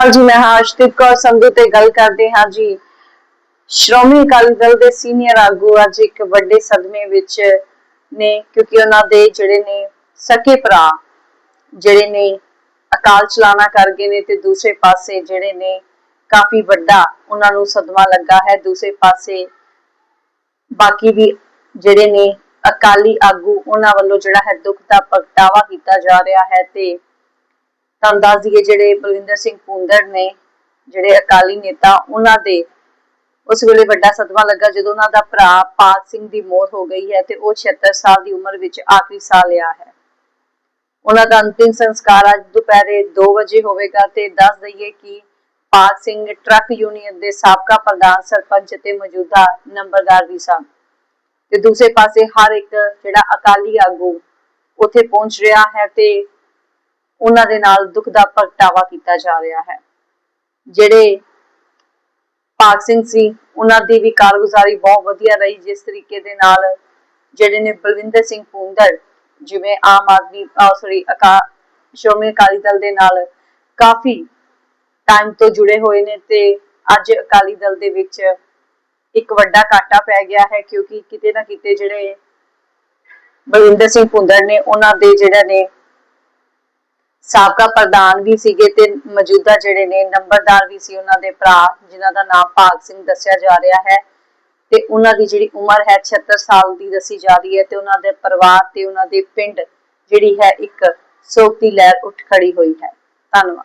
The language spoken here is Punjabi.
ਹਾਂਜੀ, ਮੈਂ ਹਾਂ ਕੌਰ ਸੰਧੂ ਤੇ ਗੱਲ ਕਰਦੇ ਹਾਂ ਜੀ। ਸ਼੍ਰੋਮਣੀ ਅਕਾਲੀ ਦਲ ਦੇ ਸੀਨੀਅਰ ਆਗੂ ਅੱਜ ਇੱਕ ਵੱਡੇ ਸਦਮੇ ਵਿੱਚ ਨੇ, ਕਿਉਂਕਿ ਉਹਨਾਂ ਦੇ ਜਿਹੜੇ ਨੇ ਸਕੇ ਭਰਾ, ਜਿਹੜੇ ਨੇ ਅਕਾਲ ਚਲਾਣਾ ਕਰ ਗਏ ਨੇ ਤੇ ਦੂਸਰੇ ਪਾਸੇ ਜਿਹੜੇ ਨੇ ਕਾਫੀ ਵੱਡਾ ਉਹਨਾਂ ਨੂੰ ਸਦਮਾ ਲੱਗਾ ਹੈ। ਦੂਸਰੇ ਪਾਸੇ ਬਾਕੀ ਵੀ ਜਿਹੜੇ ਨੇ ਅਕਾਲੀ ਆਗੂ, ਉਹਨਾਂ ਵੱਲੋਂ ਜਿਹੜਾ ਹੈ ਦੁੱਖ ਦਾ ਪ੍ਰਗਟਾਵਾ ਕੀਤਾ ਜਾ ਰਿਹਾ ਹੈ ਤੇ ਤੁਹਾਨੂੰ ਦੱਸ ਦਈਏ ਜਿਹੜੇ ਬਲਵਿੰਦਰ ਸਿੰਘ ਪੁੰਦਰ ਨੇ, ਜਿਹੜੇ ਅਕਾਲੀ ਨੇਤਾ, ਉਹਨਾਂ ਦੇ ਉਸ ਵੇਲੇ ਵੱਡਾ ਸਦਮਾ ਲੱਗਾ ਜਦੋਂ ਉਹਨਾਂ ਦਾ ਭਰਾ ਪਾਲ ਸਿੰਘ ਦੀ ਮੌਤ ਹੋ ਗਈ ਹੈ ਤੇ ਉਹ 76 ਸਾਲ ਦੀ ਉਮਰ ਵਿੱਚ ਆਖਰੀ ਸਾਹ ਲਿਆ ਹੈ। ਉਹਨਾਂ ਦਾ ਅੰਤਿਮ ਸੰਸਕਾਰ ਅੱਜ ਦੁਪਹਿਰੇ 2 ਵਜੇ ਹੋਵੇਗਾ ਤੇ ਦੱਸ ਦਈਏ ਕਿ ਪਾਲ ਸਿੰਘ ਟਰੱਕ ਯੂਨੀਅਨ ਦੇ ਸਾਬਕਾ ਪ੍ਰਧਾਨ ਸਰਪੰਚ ਤੇ ਮੌਜੂਦਾ ਨੰਬਰਦਾਰ ਵੀ ਸਨ। ਤੇ ਦੂਸਰੇ ਪਾਸੇ ਹਰ ਇੱਕ ਜਿਹੜਾ ਅਕਾਲੀ ਆਗੂ ਉੱਥੇ ਪਹੁੰਚ ਰਿਹਾ ਹੈ ਤੇ ਉਹਨਾਂ ਦੇ ਨਾਲ ਦੁੱਖ ਦਾ ਪ੍ਰਗਟਾਵਾ ਕੀਤਾ ਜਾ ਰਿਹਾ ਹੈ। ਜਿਹੜੇ ਪਾਕ ਸਿੰਘ ਸੀ, ਉਹਨਾਂ ਦੀ ਵੀ ਕਾਰਗੁਜ਼ਾਰੀ ਬਹੁਤ ਵਧੀਆ ਰਹੀ। ਜਿਸ ਤਰੀਕੇ ਦੇ ਨਾਲ ਜਿਹੜੇ ਨੇ ਬਲਵਿੰਦਰ ਸਿੰਘ ਪੁੰਦਰ ਜਿਵੇਂ ਆਮ ਆਦਮੀ ਸੌਰੀ ਅਕਾ, ਸ਼੍ਰੋਮਣੀ ਅਕਾਲੀ ਦਲ ਦੇ ਨਾਲ ਕਾਫੀ ਟਾਈਮ ਤੋਂ ਜੁੜੇ ਹੋਏ ਨੇ ਤੇ ਅੱਜ ਅਕਾਲੀ ਦਲ ਦੇ ਵਿੱਚ ਇੱਕ ਵੱਡਾ ਘਾਟਾ ਪੈ ਗਿਆ ਹੈ ਕਿਉਂਕਿ ਕਿਤੇ ਨਾ ਕਿਤੇ ਜਿਹੜੇ ਬਲਵਿੰਦਰ ਸਿੰਘ ਪੁੰਦਰ ਨੇ, ਉਹਨਾਂ ਦੇ ਜਿਹੜਾ ਨੇ ਸਾਬਕਾ ਪ੍ਰਧਾਨ ਵੀ ਸੀਗੇ ਤੇ ਮੌਜੂਦਾ ਜਿਹੜੇ ਨੇ, ਨੰਬਰਦਾਰ ਵੀ ਸੀ ਉਹਨਾਂ ਦੇ ਭਰਾ, ਜਿਨ੍ਹਾਂ ਦਾ ਨਾਮ ਭਾਗ ਸਿੰਘ ਦੱਸਿਆ ਜਾ ਰਿਹਾ ਹੈ। ਤੇ ਉਹਨਾਂ ਦੀ ਜਿਹੜੀ ਉਮਰ ਹੈ 76 ਸਾਲ ਦੀ ਦੱਸੀ ਜਾ ਰਹੀ ਹੈ ਤੇ ਉਹਨਾਂ ਦੇ ਪਰਿਵਾਰ ਤੇ ਉਹਨਾਂ ਦੇ ਪਿੰਡ ਜਿਹੜੀ ਹੈ ਇੱਕ ਸੋਗ ਦੀ ਲਹਿਰ ਉੱਠ ਖੜੀ ਹੋਈ ਹੈ। ਧੰਨਵਾਦ।